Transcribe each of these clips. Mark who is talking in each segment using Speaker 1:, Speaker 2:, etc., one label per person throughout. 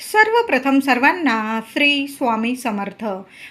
Speaker 1: सर्वप्रथम सर्वांना श्री स्वामी समर्थ.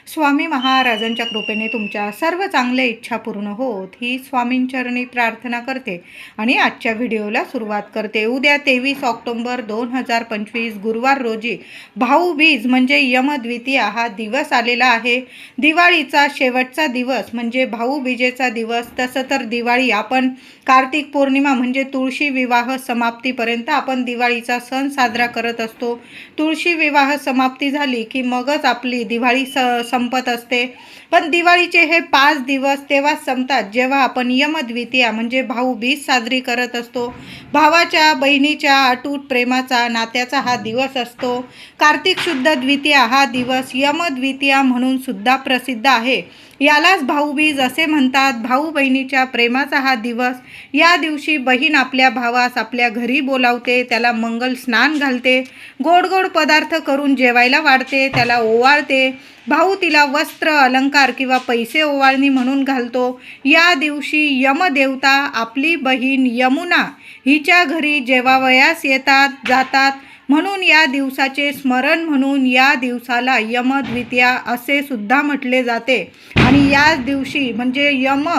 Speaker 1: स्वामी महाराजांच्या कृपेने तुमच्या सर्व चांगल्या इच्छा पूर्ण होत ही स्वामींचरणी प्रार्थना करते. आणि आजच्या व्हिडिओला सुरुवात करते. उद्या तेवीस ऑक्टोंबर दोन हजार पंचवीस गुरुवार रोजी भाऊबीज म्हणजे यमद्वितीया हा दिवस आलेला आहे. दिवाळीचा शेवटचा दिवस म्हणजे भाऊबीजेचा दिवस. तसं तर दिवाळी आपण कार्तिक पौर्णिमा म्हणजे तुळशी विवाह समाप्तीपर्यंत आपण दिवाळीचा सण साजरा करत असतो. तुळशी विवाह समाप्ती झाली की मगच आपली दिवाळी स संपत असते. पण दिवाळीचे हे पाच दिवस तेव्हाच संपतात जेव्हा आपण यमद्वितीया म्हणजे भाऊबीज साजरी करत असतो. भावाच्या बहिणीच्या अटूट प्रेमाचा नात्याचा हा दिवस असतो. कार्तिक शुद्ध द्वितीया हा दिवस यमद्वितीया म्हणून सुद्धा प्रसिद्ध आहे. यालाच भाऊबीज असे म्हणतात. भाऊ बहिणीच्या प्रेमाचा हा दिवस. या दिवशी बहीण आपल्या भावास आपल्या घरी बोलावते. त्याला मंगल स्नान घालते. गोड गोड पदार्थ करून जेवायला वाढते. त्याला ओवाळते. भाऊ तिला वस्त्र अलंकार किंवा पैसे ओवाळणी म्हणून घालतो. या दिवशी यमदेवता आपली बहीण यमुना हिच्या घरी जेवावयास येतात जातात. म्हणून या दिवसाचे स्मरण म्हणून या दिवसाला यमद्वितीया असे सुद्धा म्हटले जाते. आणि याच दिवशी म्हणजे यम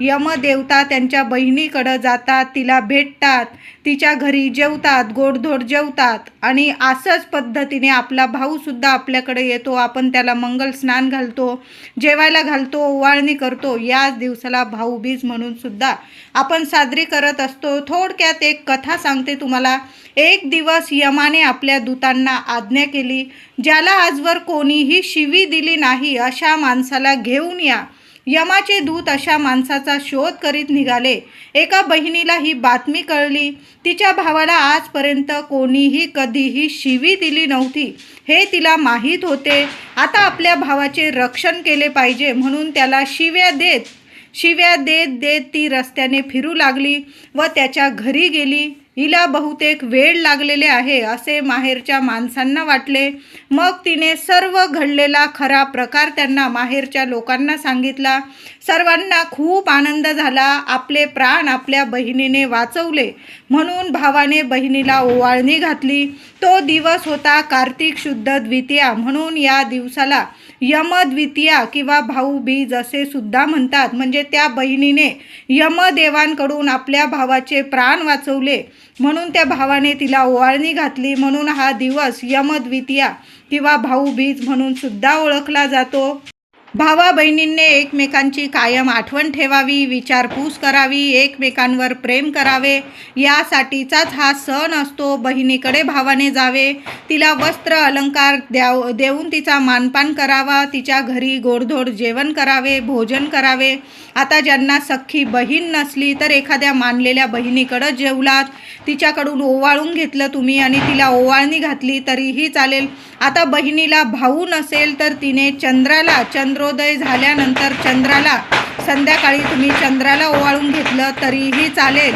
Speaker 1: यमदेवता त्यांच्या बहिणीकडं जातात तिला भेटतात तिच्या घरी जेवतात गोडधोड जेवतात आणि असंच पद्धतीने आपला भाऊसुद्धा आपल्याकडे येतो आपण त्याला मंगल स्नान घालतो जेवायला घालतो ओवाळणी करतो. याच दिवसाला भाऊबीज म्हणूनसुद्धा आपण साजरी करत असतो. थोडक्यात एक कथा सांगते तुम्हाला. एक दिवस यमाने आपल्या दूतांना आज्ञा केली ज्याला आजवर कोणीही शिवी दिली नाही अशा माणसाला घेऊन या. यमाचे दूत अशा माणसाचा शोध करीत निघाले. एका बहिणीला ही बातमी कळली. तिच्या भावाला आजपर्यंत कोणीही कधीही शिवी दिली नव्हती. हे तिला माहीत होते. आता आपल्या भावाचे रक्षण केले पाहिजे म्हणून त्याला शिव्या देत शिव्या देत देत ती रस्त्याने फिरू लागली व त्याच्या घरी गेली. हिला बहुतेक वेळ लागलेले आहे असे माहेरच्या माणसांना वाटले. मग तिने सर्व घडलेला खरा प्रकार त्यांना माहेरच्या लोकांना सांगितला. सर्वांना खूप आनंद झाला. आपले प्राण आपल्या बहिणीने वाचवले. म्हणून भावाने बहिणीला ओवाळणी घातली. तो दिवस होता कार्तिक शुद्ध द्वितीया. म्हणून या दिवसाला यमद्वितीया किंवा भाऊबीज असे सुद्धा म्हणतात. म्हणजे त्या बहिणीने यमदेवांकडून आपल्या भावाचे प्राण वाचवले. म्हणून त्या भावाने तिला ओवाळणी घातली. म्हणून हा दिवस यमद्वितीया किंवा भाऊबीज म्हणून सुद्धा ओळखला जातो. भावा बहिणींनी एकमेकांची कायम आठवण ठेवावी विचारपूस करावी एकमेकांवर प्रेम करावे. यासाठीचाच हा सण असतो. बहिणीकडे भावाने जावे. तिला वस्त्र अलंकार द्याव देऊन तिचा मानपान करावा. तिच्या घरी गोडधोड जेवण करावे भोजन करावे. आता ज्यांना सख्खी बहीण नसली तर एखाद्या मानलेल्या बहिणीकडं जेवलात. तिच्याकडून ओवाळून घेतलं तुम्ही आणि तिला ओवाळणी घातली तरीही चालेल. आता बहिणीला भाऊ नसेल तर तिने चंद्राला चंद्र चंद्रोदय झाल्यानंतर चंद्राला संध्याकाळी तुम्ही चंद्राला ओवाळून घेतलं तरीही चालेल.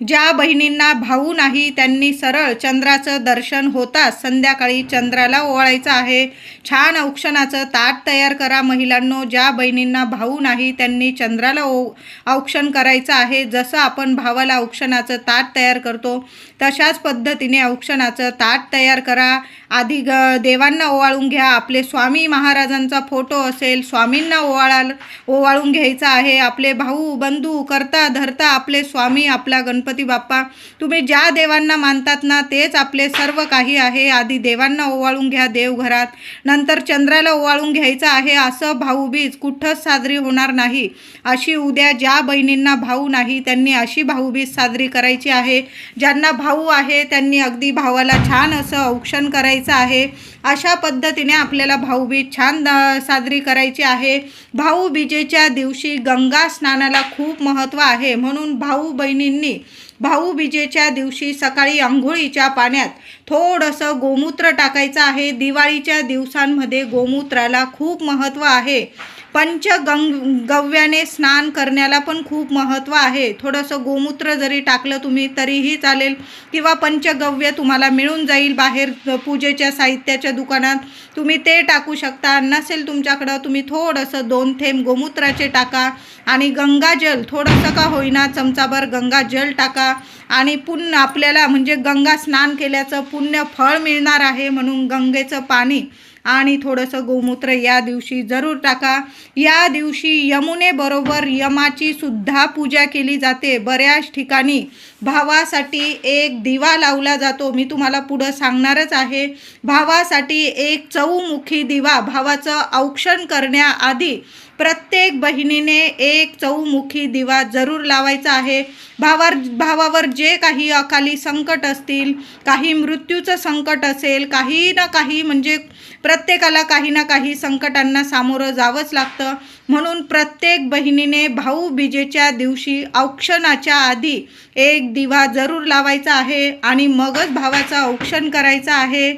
Speaker 1: ज्या बहिणींना भाऊ नाही त्यांनी सरळ चंद्राचं दर्शन होताच संध्याकाळी चंद्राला ओवाळायचं आहे. छान औक्षणाचं ताट तयार करा महिलांनो. ज्या बहिणींना भाऊ नाही त्यांनी चंद्राला ओ औक्षण करायचं आहे. जसं आपण भावाला औक्षणाचं ताट तयार करतो तशाच पद्धतीने औक्षणाचं ताट तयार करा. आधी ग देवांना ओवाळून घ्या. आपले स्वामी महाराजांचा फोटो असेल स्वामींना ओवाळाल ओवाळून घ्यायचा आहे. आपले भाऊ बंधू करता धरता आपले स्वामी आपला गणपती. बाप्पा तुम्ही ज्या देवांना मानतात ना तेच आपले सर्व काही आहे. आधी देवांना ओवाळून घ्या देवघरात. नंतर चंद्राला ओवाळून घ्यायचं आहे असं भाऊबीज कुठंच साजरी होणार नाही. अशी उद्या ज्या बहिणींना भाऊ नाही त्यांनी अशी भाऊबीज साजरी करायची आहे. ज्यांना भाऊ आहे त्यांनी अगदी भावाला छान असं औक्षण करायचं आहे. अशा पद्धतीने आपल्याला भाऊबीज छान साजरी करायची आहे. भाऊबीजेच्या दिवशी गंगा स्नानाला खूप महत्त्व आहे. म्हणून भाऊ बहिणींनी भाऊबीजेच्या दिवशी सकाळी आंघोळीच्या पाण्यात थोडंसं गोमूत्र टाकायचं आहे. दिवाळीच्या दिवसांमध्ये गोमूत्राला खूप महत्त्व आहे. पंचगंग गव्याने स्नान करण्याला पण खूप महत्त्व आहे. थोडंसं गोमूत्र जरी टाकलं तुम्ही तरीही चालेल. किंवा पंचगव्य तुम्हाला मिळून जाईल बाहेर पूजेच्या साहित्याच्या दुकानात. तुम्ही ते टाकू शकता. नसेल तुमच्याकडं तुम्ही थोडंसं दोन थेंब गोमूत्राचे टाका. आणि गंगाजल थोडंसं का होईना चमचाभर गंगाजल टाका. आणि पुन्हा आपल्याला म्हणजे गंगा स्नान केल्याचं पुण्य फळ मिळणार आहे म्हणून गंगेचं पाणी आणि थोडंसं गोमूत्र या दिवशी जरूर टाका. या दिवशी यमुनेबरोबर यमाची सुद्धा पूजा केली जाते. बऱ्याच ठिकाणी भावासाठी एक दिवा लावला जातो. मी तुम्हाला पुढं सांगणारच आहे. भावासाठी एक चौमुखी दिवा भावाचं औक्षण करण्याआधी प्रत्येक बहिणीने एक चौमुखी दिवा जरूर लावायचा आहे. भावार भावावर जे काही अकाली संकट असतील काही मृत्यूचं संकट असेल काही ना काही म्हणजे प्रत्येकाला काही ना काही संकटांना सामोरं जावंच लागतं. म्हणून प्रत्येक बहिणीने भाऊबीजेच्या दिवशी औक्षणाच्या आधी एक दिवा जरूर लावायचा आहे आणि मगच भावाचं औक्षण करायचं आहे.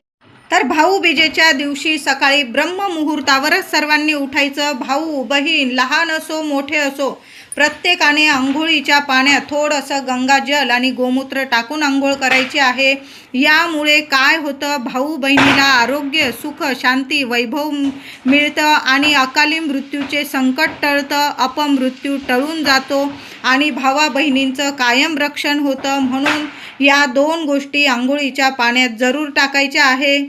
Speaker 1: तर भाऊबीजेच्या दिवशी सकाळी ब्रह्ममुहूर्तावरच सर्वांनी उठायचं. भाऊ बहीण लहान असो मोठे असो प्रत्येकाने आंघोळीच्या पाण्यात थोडंसं गंगाजल आणि गोमूत्र टाकून आंघोळ करायची आहे. यामुळे काय होतं? भाऊ बहिणीला आरोग्य सुख शांती वैभव मिळतं आणि अकाली मृत्यूचे संकट टळतं अपमृत्यू टळून जातो आणि भावा बहिणींचं कायम रक्षण होतं. म्हणून या दोन गोष्टी आंघोळीच्या पाण्यात जरूर टाकायच्या आहे.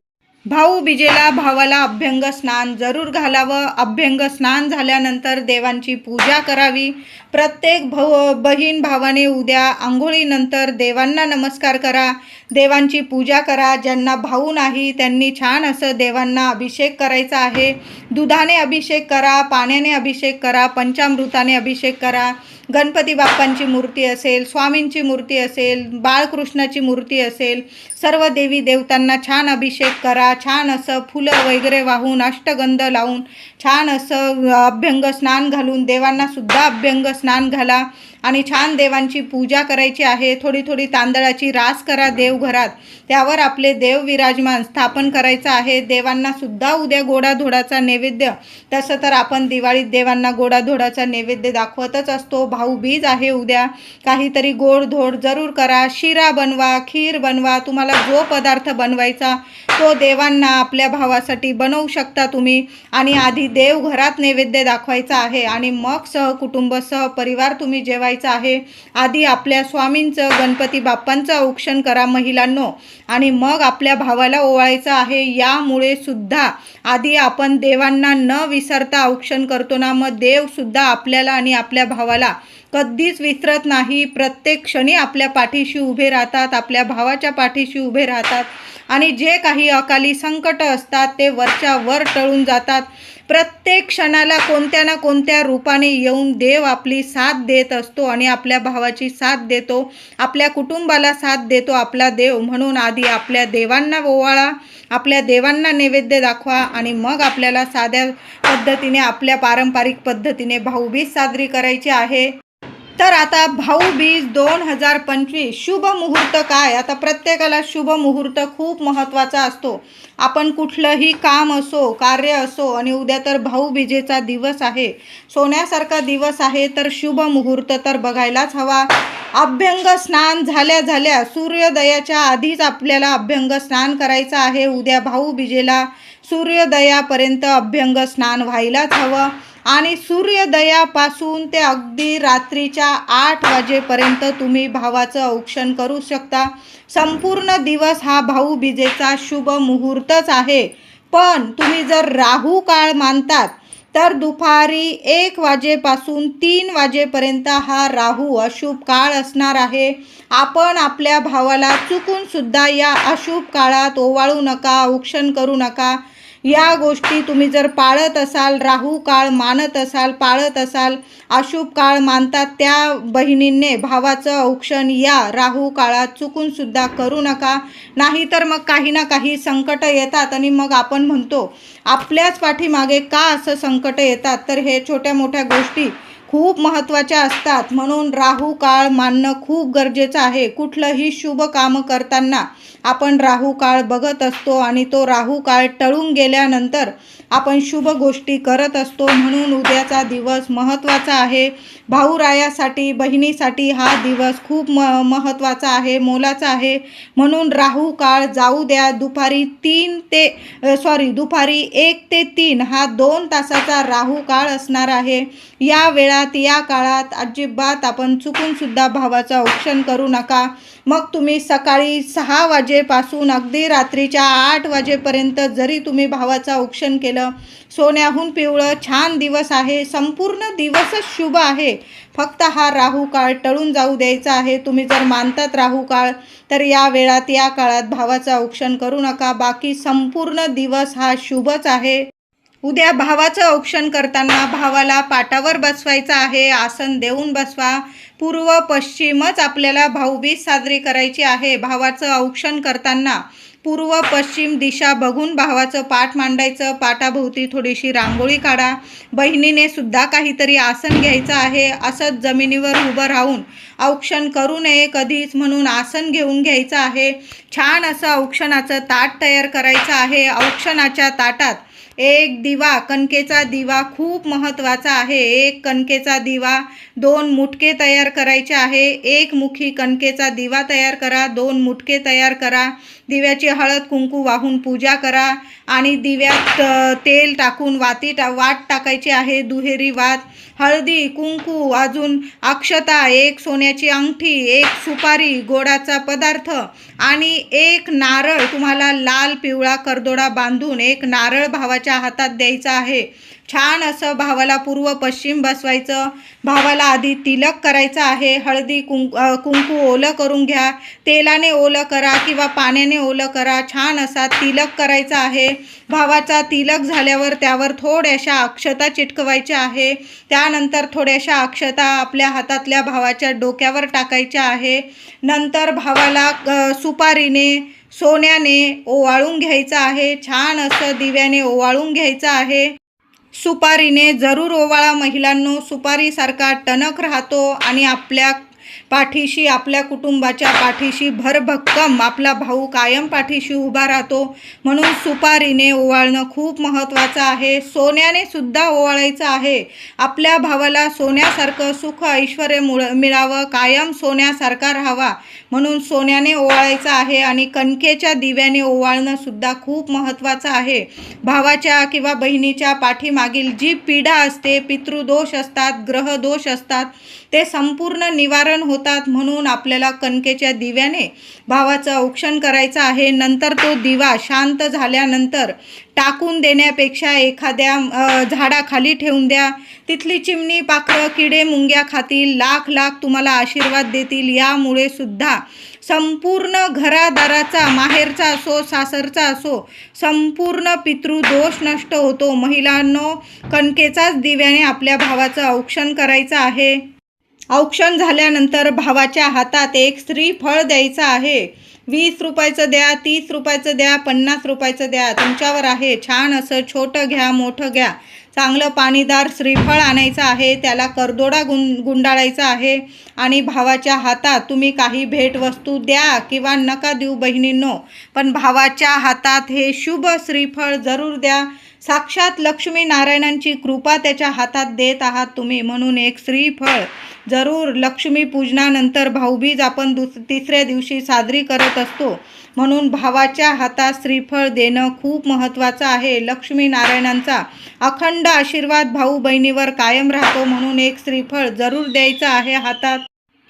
Speaker 1: भाऊबीजेला भावाला अभ्यंग स्नान जरूर घालावं. अभ्यंग स्नान झाल्यानंतर देवांची पूजा करावी. प्रत्येक भाऊ बहीण भावाने उद्या आंघोळीनंतर देवांना नमस्कार करा. देवांची पूजा करा. ज्यांना भाऊ नाही त्यांनी छान असं देवांना अभिषेक करायचा आहे. दुधाने अभिषेक करा पाण्याने अभिषेक करा पंचामृताने अभिषेक करा. गणपती बाप्पांची मूर्ती असेल स्वामींची मूर्ती असेल बाळकृष्णाची मूर्ती असेल सर्व देवी देवतांना छान अभिषेक करा छान असं फुलं वगैरे वाहून अष्टगंध लावून छान असं अभ्यंग स्नान घालून देवांना सुद्धा अभ्यंग स्नान घाला आणि छान देवांची पूजा करायची आहे. थोडी थोडी तांदळाची रास करा देवघरात. त्यावर आपले देव विराजमान स्थापन करायचं आहे. देवांना सुद्धा उद्या गोडाधोडाचा नैवेद्य. तसं तर आपण दिवाळीत देवांना गोडाधोडाचा नैवेद्य दाखवतच असतो. भाऊबीज आहे उद्या. काहीतरी गोडधोड जरूर करा. शिरा बनवा खीर बनवा. तुम्हाला जो पदार्थ बनवायचा तो देवांना आपल्या भावासाठी बनवू शकता तुम्ही. आणि आधी देवघरात नैवेद्य दाखवायचा आहे आणि मग सहकुटुंब सहपरिवार तुम्ही जेवायचं आहे. आधी आपल्या स्वामींचं गणपती बाप्पांचं औक्षण करा महिलांनो. आणि मग आपल्या भावाला ओवाळायचं आहे. यामुळे सुद्धा आधी आपण देवांना न विसरता औक्षण करतो ना मग देवसुद्धा आपल्याला आणि आपल्या भावाला कधीच विसरत नाही. प्रत्येक क्षणी आपल्या पाठीशी उभे राहतात आपल्या भावाच्या पाठीशी उभे राहतात आणि जे काही अकाली संकट असतात ते वरच्या वर टळून जातात. प्रत्येक क्षणाला कोणत्या ना कोणत्या रूपाने येऊन देव आपली साथ देत असतो आणि आपल्या भावाची साथ देतो आपल्या कुटुंबाला साथ देतो आपला देव म्हणून आधी आपल्या देवांना ओवाळा आपल्या देवांना नैवेद्य दाखवा आणि मग आपल्याला साध्या पद्धतीने आपल्या पारंपरिक पद्धतीने भाऊबीज साजरी करायची आहे. तर आता भाऊबीज दोन हजार पंचवीस शुभ मुहूर्त काय? आता प्रत्येकाला शुभ मुहूर्त खूप महत्त्वाचा असतो. आपण कुठलंही काम असो कार्य असो आणि उद्या तर भाऊबीजेचा दिवस आहे. सोन्यासारखा दिवस आहे तर शुभ मुहूर्त तर बघायलाच हवा. अभ्यंग स्नान झाल्या झाल्या सूर्योदयाच्या आधीच आपल्याला अभ्यंग स्नान करायचं आहे. उद्या भाऊबीजेला सूर्योदयापर्यंत अभ्यंग स्नान व्हायलाच हवं. आणि सूर्योदयापासून ते अगदी रात्रीच्या आठ वाजेपर्यंत तुम्ही भावाचं औक्षण करू शकता. संपूर्ण दिवस हा भाऊबीजेचा शुभ मुहूर्तच आहे. पण तुम्ही जर राहू काळ मानतात तर दुपारी एक वाजेपासून तीन वाजेपर्यंत हा राहू अशुभ काळ असणार आहे. आपण आपल्या भावाला चुकूनसुद्धा या अशुभ काळात ओवाळू नका औक्षण करू नका. या गोष्टी तुम्ही जर पाळत असाल राहू काळ मानत असाल पाळत असाल अशुभ काळ मानतात त्या बहिणींनी भावाचं औक्षण या राहू काळात चुकून सुद्धा करू नका. नाहीतर मग काही ना काही संकट येतात आणि मग आपण म्हणतो आपल्याच पाठीमागे का असं संकट येतात? तर हे छोट्या मोठ्या गोष्टी खूप महत्त्वाच्या असतात. म्हणून राहू काळ मानणं खूप गरजेचं आहे. कुठलंही शुभ काम करताना आपण राहू काळ बघत असतो आणि तो राहू काळ टळून गेल्यानंतर आपण शुभ गोष्टी करत असतो. म्हणून उद्याचा दिवस महत्त्वाचा आहे. भाऊरायासाठी बहिणीसाठी हा दिवस खूप म महत्त्वाचा आहे मोलाचा आहे. म्हणून राहू काळ जाऊ द्या. दुपारी तीन ते सॉरी दुपारी एक ते तीन हा दोन तासाचा राहू काळ असणार आहे. या वेळा वेळात या काळात अजिबात आपण चुकूनसुद्धा भावाचं औक्षण करू नका. मग तुम्ही सकाळी सहा वाजेपासून अगदी रात्रीच्या आठ वाजेपर्यंत जरी तुम्ही भावाचं औक्षण केलं सोन्याहून पिवळं छान दिवस आहे संपूर्ण दिवसच शुभ आहे. फक्त हा राहू काळ टळून जाऊ द्यायचा आहे. तुम्ही जर मानतात राहू काळ तर या वेळात या काळात भावाचं औक्षण करू नका. बाकी संपूर्ण दिवस हा शुभच आहे. उद्या भावाचं औक्षण करताना भावाला पाटावर बसवायचं आहे आसन देऊन बसवा. पूर्व पश्चिमच आपल्याला भाऊबीज साजरी करायची आहे. भावाचं औक्षण करताना पूर्व पश्चिम दिशा बघून भावाचं पाठ मांडायचं. पाटाभोवती थोडीशी रांगोळी काढा. बहिणीने सुद्धा काहीतरी आसन घ्यायचं आहे. असंच जमिनीवर उभं राहून औक्षण करू नये. कधीच म्हणून आसन घेऊन घ्यायचं आहे. छान असं औक्षणाचं ताट तयार करायचं आहे. औक्षणाच्या ताटात एक दिवा कणकेचा दिवा खूप महत्त्वाचा आहे. एक कणकेचा दिवा दोन मुटके तयार करायचे आहे. एक मुखी कणकेचा दिवा तयार करा दोन मुटके तयार करा. दिव्याची हळद कुंकू वाहून पूजा करा आणि दिव्यात तेल टाकून वाती टा वाट टाकायची आहे दुहेरी वात. हळदी कुंकू अजून अक्षता एक सोन्याची अंगठी एक सुपारी गोडाचा पदार्थ आणि एक नारळ. तुम्हाला लाल पिवळा करदोडा बांधून एक नारळ भावाच्या हातात द्यायचा आहे. छान असं भावाला पूर्व पश्चिम बसवायचं. भावाला आधी तिलक करायचं आहे. हळदी कुंक कुंकू ओलं करून घ्या. तेलाने ओलं करा किंवा पाण्याने ओलं करा. छान असा तिलक करायचा आहे. भावाचा तिलक झाल्यावर त्यावर थोड्याशा अक्षता चिटकवायच्या आहे. त्यानंतर थोड्याशा अक्षता आपल्या हातातल्या भावाच्या डोक्यावर टाकायच्या आहे. नंतर भावाला सुपारीने सोन्याने ओवाळून घ्यायचं आहे. छान असं दिव्याने ओवाळून घ्यायचं आहे. सुपारीने जरूर ओवाळा. महिलांनो सुपारीसारखा टणक राहतो आणि आपल्या पाठीशी आपल्या कुटुंबाच्या पाठीशी भरभक्कम आपला भाऊ कायम पाठीशी उभा राहतो. म्हणून सुपारीने ओवाळणं खूप महत्त्वाचं आहे. सोन्याने सुद्धा ओवाळायचं आहे. आपल्या भावाला सोन्यासारखं सुख ऐश्वर मुळ मिळावं कायम सोन्यासारखा राहावा. म्हणून सोन्याने ओवाळायचं आहे आणि कणकेच्या दिव्याने ओवाळणं सुद्धा खूप महत्त्वाचं आहे. भावाच्या किंवा बहिणीच्या पाठीमागील जी पीडा असते पितृदोष असतात ग्रहदोष असतात ते संपूर्ण निवारण होतात म्हणून आपल्याला कणकेच्या दिव्याने भावाचं औक्षण करायचं आहे. नंतर तो दिवा शांत झाल्यानंतर टाकून देण्यापेक्षा एखाद्या झाडाखाली ठेवून द्या. तिथली चिमणी पाखरं किडे मुंग्या खातील. लाख लाख तुम्हाला आशीर्वाद देतील. यामुळे सुद्धा संपूर्ण घरादाराचा माहेरचा असो सासरचा असो संपूर्ण पितृदोष नष्ट होतो. महिलांनो कणकेचाच दिव्याने आपल्या भावाचं औक्षण करायचं आहे. औक्षण झाल्यानंतर भावाच्या हातात एक श्रीफळ द्यायचं आहे. वीस रुपयाचं द्या तीस रुपयाचं द्या पन्नास रुपयाचं द्या. तुमच्यावर आहे. छान असं छोटं घ्या मोठं घ्या. चांगलं पाणीदार श्रीफळ आणायचं आहे. त्याला करदोडा गुं गुंडाळायचा आहे. आणि भावाच्या हातात तुम्ही काही भेटवस्तू द्या किंवा नका देऊ बहिणींनो. पण भावाच्या हातात हे शुभ श्रीफळ जरूर द्या. साक्षात लक्ष्मी नारायणांची कृपा त्याच्या हातात देत आहात तुम्ही. म्हणून एक श्रीफळ जरूर लक्ष्मी पूजनानंतर भाऊबीज आपण दुस तिसऱ्या दिवशी साजरी करत असतो. म्हणून भावाच्या हातात श्रीफळ देणं खूप महत्त्वाचं आहे. लक्ष्मी नारायणांचा अखंड आशीर्वाद भाऊ बहिणीवर कायम राहतो. म्हणून एक श्रीफळ जरूर द्यायचं आहे हातात.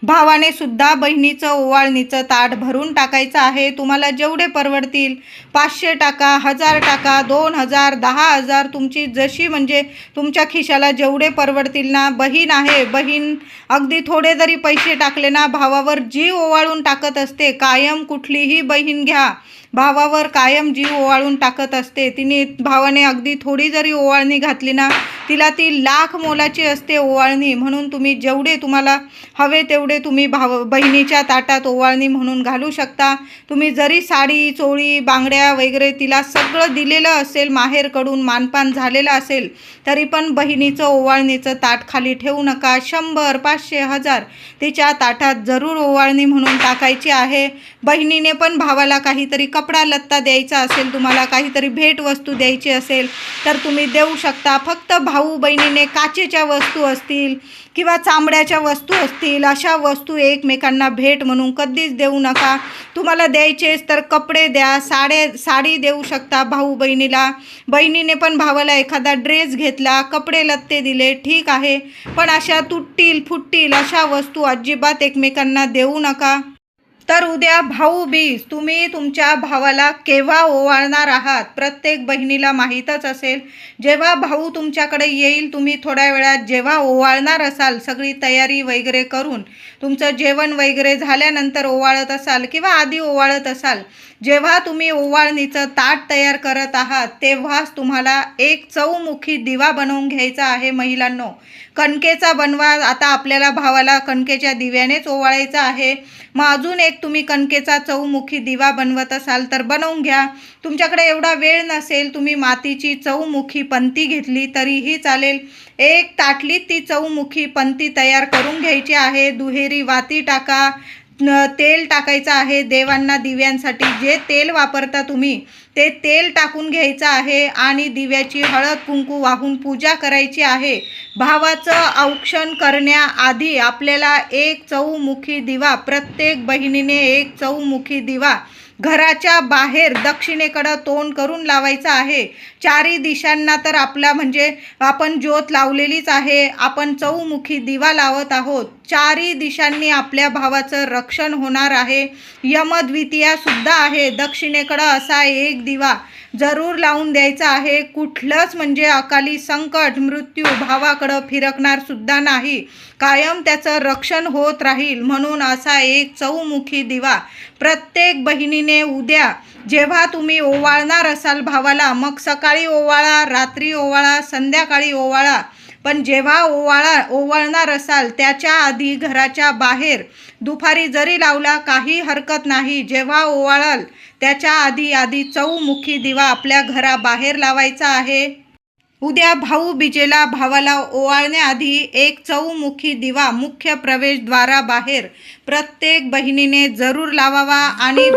Speaker 1: भावाने सुद्धा बहिणीचं ओवाळणीचं ताट भरून टाकायचं आहे. तुम्हाला जेवढे परवडतील पाचशे टाका हजार टाका दोन हजार दहा हजार तुमची जशी म्हणजे तुमच्या खिशाला जेवढे परवडतील ना बहीण आहे बहीण अगदी थोडे जरी पैसे टाकले ना भावावर जीव ओवाळून टाकत असते कायम कुठलीही बहीण घ्या. भावावर कायम जीव ओवाळून टाकत असते. तिने भावाने अगदी थोडी जरी ओवाळणी घातली ना तिला ती लाख मोलाची असते ओवाळणी. म्हणून तुम्ही जेवढे तुम्हाला हवे तेवढे तुम्ही भाव बहिणीच्या ताटात ओवाळणी म्हणून घालू शकता. तुम्ही जरी साडी चोळी बांगड्या वगैरे तिला सगळं दिलेलं असेल माहेरकडून मानपान झालेलं असेल तरी पण बहिणीचं ओवाळणीचं ताट खाली ठेवू नका. शंभर पाचशे हजार तिच्या ताटात जरूर ओवाळणी म्हणून टाकायची आहे. बहिणीने पण भावाला काहीतरी कपडा लत्ता द्यायचा असेल तुम्हाला काहीतरी भेटवस्तू द्यायची असेल तर तुम्ही देऊ शकता. फक्त भाऊ बहिणीने काचेच्या वस्तू असतील किंवा चांबड्याच्या वस्तू असतील अशा वस्तू एकमेकांना भेट म्हणून कधीच देऊ नका. तुम्हाला द्यायचेच तर कपडे द्या साडे साडी देऊ शकता भाऊ बहिणीला. बहिणीने पण भावाला एखादा ड्रेस घेतला कपडे लत्ते दिले ठीक आहे. पण अशा तुटतील फुटतील अशा वस्तू अजिबात एकमेकांना देऊ नका. तर उद्या भाऊ बीज तुम्ही तुमच्या भावाला केव्हा ओवाळणार आहात? प्रत्येक बहिणीला माहीतच असेल. जेव्हा भाऊ तुमच्याकडे येईल तुम्ही थोड्या वेळात जेव्हा ओवाळणार असाल सगळी तयारी वगैरे करून तुमचं जेवण वगैरे झाल्यानंतर ओवाळत असाल किंवा आधी ओवाळत असाल जेव्हा तुम्ही ओवाळणीचं ताट तयार करत आहात तेव्हाच तुम्हाला एक चौमुखी दिवा बनवून घ्यायचा आहे महिलांनो. कणकेचा बनवा आता आपल्याला भावाला कणकेच्या दिव्यानेच ओवाळायचा आहे. मग अजून एक तुम्ही कणकेचा चौमुखी दिवा बनवत असाल तर बनवून घ्या. तुमच्याकडे एवढा वेळ नसेल तुम्ही मातीची चौमुखी पंती घेतली तरीही चालेल. एक ताटलीत ती चौमुखी पंती तयार करून घ्यायची आहे. दुहेरी वाती टाका. तेल टाकायचं आहे देवांना दिव्यांसाठी. जे तेल वापरता तुम्ही ते तेल टाकून घ्यायचं आहे आणि दिव्याची हळद कुंकू वाहून पूजा करायची आहे. भावाचं औक्षण करण्याआधी आपल्याला एक चौमुखी दिवा प्रत्येक बहिणीने एक चौमुखी दिवा घराच्या बाहेर दक्षिणेकडं तोंड करून लावायचं आहे. चारी दिशांना तर आपला म्हणजे आपण ज्योत लावलेलीच आहे. आपण चौमुखी दिवा लावत आहोत. चारी दिशांनी आपल्या भावाचं रक्षण होणार आहे. यमद्वितीयासुद्धा आहे. दक्षिणेकडं असा एक दिवा. जरूर लावून द्यायचा आहे. कुठलंच म्हणजे अकाली संकट मृत्यू भावाकडं फिरकणार सुद्धा नाही. कायम त्याचं रक्षण होत राहील म्हणून असा एक चौमुखी दिवा प्रत्येक बहिणीने उद्या जेव्हा तुम्ही ओवाळणार असाल भावाला मग सकाळी ओवाळा रात्री ओवाळा संध्याकाळी ओवाळा. पण जेव्हा ओवाळा ओवाळणार असाल त्याच्या आधी घराच्या बाहेर दुपारी जरी लावला काही हरकत नाही. जेव्हा ओवाळाल त्याच्या आधी आधी चौमुखी दिवा आपल्या घराबाहेर लावायचा आहे. उद्या भाऊ बिजेला भावाला ओवाळण्याआधी एक चौमुखी दिवा मुख्य प्रवेशद्वाराबाहेर प्रत्येक बहिणीने जरूर लावावा आणि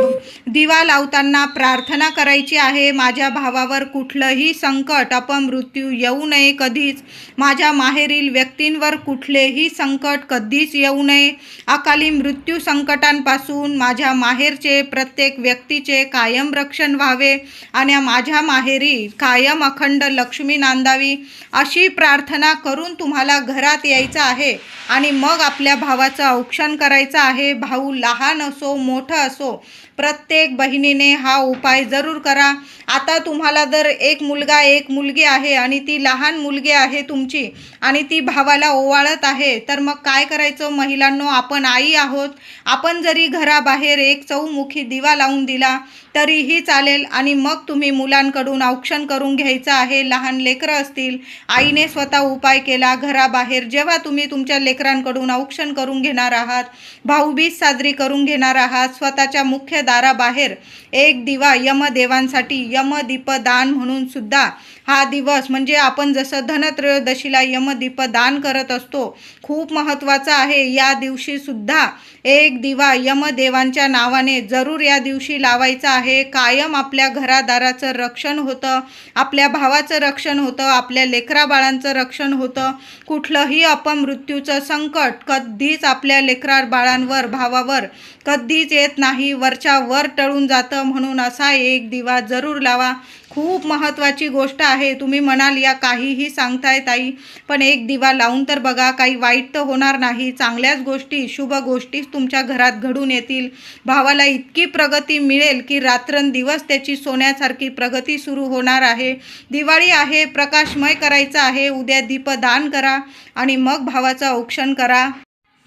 Speaker 1: दिवा लावताना प्रार्थना करायची आहे. माझ्या भावावर कुठलंही संकट अपमृत्यू येऊ नये कधीच. माझ्या माहेरील व्यक्तींवर कुठलेही संकट कधीच येऊ नये. अकाली मृत्यू संकटांपासून माझ्या माहेरचे प्रत्येक व्यक्तीचे कायम रक्षण व्हावे आणि माझ्या माहेरी कायम अखंड लक्ष्मीनाथ बांधावी अशी प्रार्थना करून तुम्हाला घरात यायचं आहे आणि मग आपल्या भावाचं औक्षण करायचं आहे. भाऊ लहान असो मोठं असो प्रत्येक बहिणीने हा उपाय जरूर करा. आता तुम्हाला जर एक मुलगा एक मुलगी आहे आणि ती लहान मुलगी आहे तुमची आणि ती भावाला ओवाळत आहे तर मग काय करायचं? महिलांनो आपण आई आहोत. आपण जरी घराबाहेर एक चौमुखी दिवा लावून दिला तरीही चालेल आणि मग तुम्ही मुलांकडून औक्षण करून घ्यायचं आहे. लहान लेकरं असतील आईने स्वतः उपाय केला. घराबाहेर जेव्हा तुम्ही तुमच्या लेकरांकडून औक्षण करून घेणार आहात भाऊबीज साजरी करून घेणार आहात स्वतःच्या मुख्य दाराबाहेर एक दिवा यमदेवांसाठी यमदीपदान म्हणून सुद्धा हा दिवस म्हणजे आपण जसं धनत्रयोदशीला यमदीप दान करत असतो खूप महत्त्वाचं आहे. या दिवशीसुद्धा एक दिवा यमदेवांच्या नावाने जरूर या दिवशी लावायचा आहे. कायम आपल्या घरादाराचं रक्षण होतं आपल्या भावाचं रक्षण होतं आपल्या लेकराबाळांचं रक्षण होतं. कुठलंही अपमृत्यूचं संकट कधीच आपल्या लेकरा बाळांवर भावावर कधीच येत नाही. वरच्या वर टळून जातं म्हणून असा एक दिवा जरूर लावा. खूप महत्त्वाची गोष्ट आहे. तुम्ही म्हणाल या काहीही सांगताय ताई पण एक दिवा लावून तर बघा काही वाईट तर होणार नाही. चांगल्याच गोष्टी शुभ गोष्टीच तुमच्या घरात घडून येतील. भावाला इतकी प्रगती मिळेल की रात्रंदिवस त्याची सोन्यासारखी प्रगती सुरू होणार आहे. दिवाळी आहे प्रकाशमय करायचं आहे. उद्या दीपदान करा आणि मग भावाचं औक्षण करा.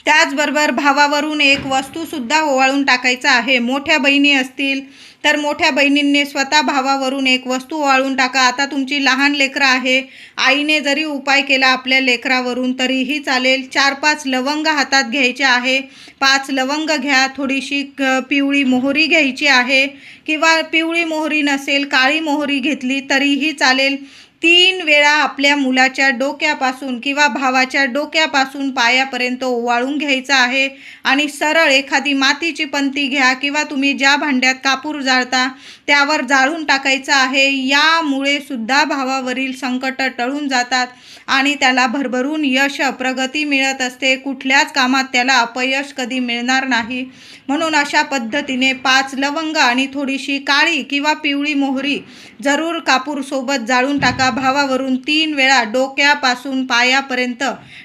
Speaker 1: त्याचबरोबर भावावरून एक वस्तूसुद्धा ओवाळून टाकायचा आहे. मोठ्या बहिणी असतील तर मोठ्या बहिणींनी स्वतः भावावरून एक वस्तू ओवाळून टाका. आता तुमची लहान लेकरं आहे. आईने जरी उपाय केला आपल्या लेकरावरून तरीही चालेल. चार पाच लवंग हातात घ्यायचे आहे. पाच लवंग घ्या. थोडीशी क- पिवळी मोहरी घ्यायची आहे. किंवा पिवळी मोहरी नसेल काळी मोहरी घेतली तरीही चालेल. तीन वेळा आपल्या मुलाच्या डोक्यापासून किंवा भावाच्या डोक्यापासून पायापर्यंत ओवाळून घ्यायचं आहे. आणि सरळ एखादी मातीची पंती घ्या किंवा तुम्ही ज्या भांड्यात कापूर जाळता त्यावर जाळून टाकायचं आहे. यामुळे सुद्धा भावावरील संकट टळून जातात. आणि त्याला भरभरून यश प्रगती मिळत असते. कुठल्याच कामात त्याला अपयश कधी मिळणार नाही. म्हणून अशा पद्धतीने पाच लवंग आणि थोडीशी काळी किंवा पिवळी मोहरी जरूर कापूरसोबत जाळून टाका. भावावरून तीन वेळा डोक्यापासून पायापर्यंत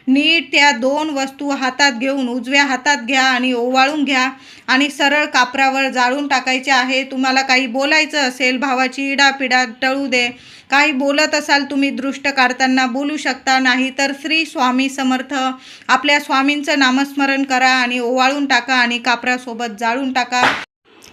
Speaker 1: नीट त्या दोन वस्तू हातात घेऊन उजव्या हातात घ्या आणि ओवाळून घ्या आणि सरळ कापरावर जाळून टाकायचे आहे. तुम्हाला काही बोलायचं असेल भावाची इडापिडा टळू दे. काही बोलत असाल तुम्ही दृष्ट काढताना बोलू शकता नाही तर श्री स्वामी समर्थ. आपल्या स्वामींचं नामस्मरण करा आणि ओवाळून टाका आणि कापरासोबत जाळून टाका.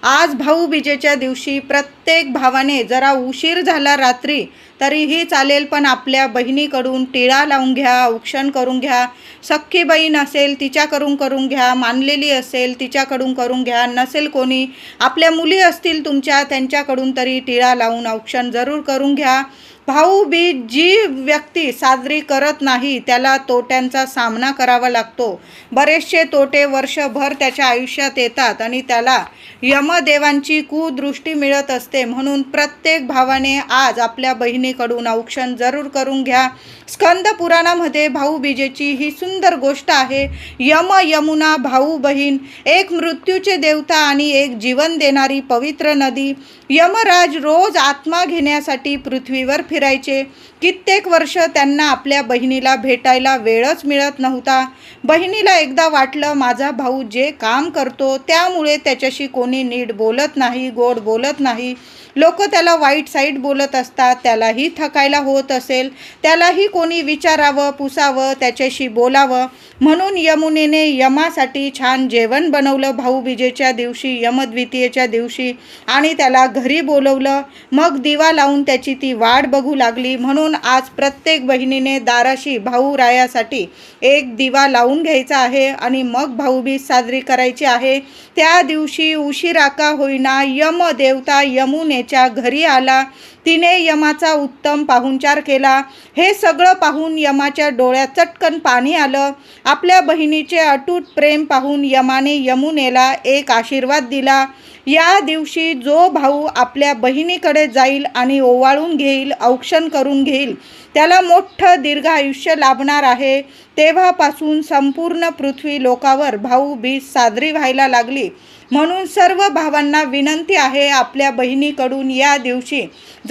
Speaker 1: आज भाऊबीजेच्या दिवशी प्रत्येक भावाने जरा उशीर झाला रात्री. तरीही चालेल पण आपल्या बहिणीकडून टिळा लावून घ्या औक्षण करून घ्या. सख्खी बहीण असेल तिच्याकडून करून घ्या. मानलेली असेल तिच्याकडून करून घ्या. नसेल कोणी आपल्या मुली असतील तुमच्या त्यांच्याकडून तरी टिळा लावून औक्षण जरूर करून घ्या. भाऊबीज जी व्यक्ती साजरी करत नाही त्याला तोट्यांचा सामना करावा लागतो. बरेचसे तोटे वर्षभर त्याच्या आयुष्यात येतात आणि त्याला यमदेवांची कुदृष्टी मिळत असते. म्हणून प्रत्येक भावाने आज आपल्या बहिणी बहिणीकडून औक्षण जरूर करून घ्या. स्कंद पुराणामध्ये भाऊबीजेची ही सुंदर गोष्ट आहे. यम यमुना भाऊ बहीण एक मृत्यूचे देवता आणि एक जीवन देणारी पवित्र नदी. यमराज रोज आत्मा घेण्यासाठी पृथ्वीवर फिरायचे. कित्येक वर्ष त्यांना आपल्या बहिणीला भेटायला वेळच मिळत नव्हता. बहिणीला एकदा वाटलं माझा भाऊ जे काम करतो त्यामुळे त्याच्याशी कोणी नीट बोलत नाही गोड बोलत नाही. लोक त्याला वाईट साईड बोलत असतात त्यालाही थकायला होत असेल त्यालाही कोणी विचारावं पुसावं त्याच्याशी बोलावं. म्हणून यमुनेने यमासाठी छान जेवण बनवलं. भाऊबीजेच्या दिवशी यमद्वितीयेच्या दिवशी आणि त्याला घरी बोलवलं. मग दिवा लावून त्याची ती वाट बघू लागली. म्हणून आज प्रत्येक बहिणीने दाराशी भाऊ रायासाठी एक दिवा लावून घ्यायचा आहे आणि मग भाऊबीज साजरी करायची आहे. त्या दिवशी उशिरा का होईना यमदेवता यमुने यमुनेच्या घरी आला. तिने यमाचा उत्तम पाहुणचार केला. हे सगळं पाहून यमाच्या डोळ्यात चटकन पाणी आलं. आपल्या बहिणीचे अटूट प्रेम पाहून यमाने यमुनेला एक आशीर्वाद दिला. या दिवशी जो भाऊ आपल्या बहिणीकडे जाईल आणि ओवाळून घेईल औक्षण करून घेईल त्याला मोठं दीर्घ आयुष्य लाभणार आहे. तेव्हापासून संपूर्ण पृथ्वी लोकावर भाऊबीज साजरी व्हायला लागली. म्हणून सर्व भावांना विनंती आहे आपल्या बहिणीकडून या दिवशी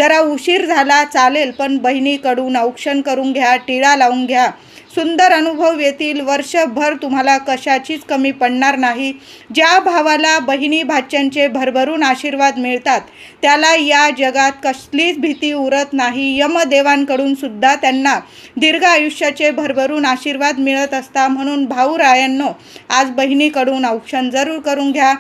Speaker 1: जरा उशीर झाला चालेल पण बहिणीकडून औक्षण करून घ्या टिळा लावून घ्या. सुंदर अनुभव येतील. वर्षभर तुम्हाला कशाचीच कमी पडणार नाही. ज्या भावाला बहिणी भाच्यांचे भरभरून आशीर्वाद मिळतात त्याला या जगात कसलीच भीती उरत नाही. यमदेवांकडून सुद्धा त्यांना दीर्घ आयुष्याचे भरभरून आशीर्वाद मिळत असता म्हणून भाऊ रायांनो आज बहिणीकडून औक्षण जरूर करून घ्या.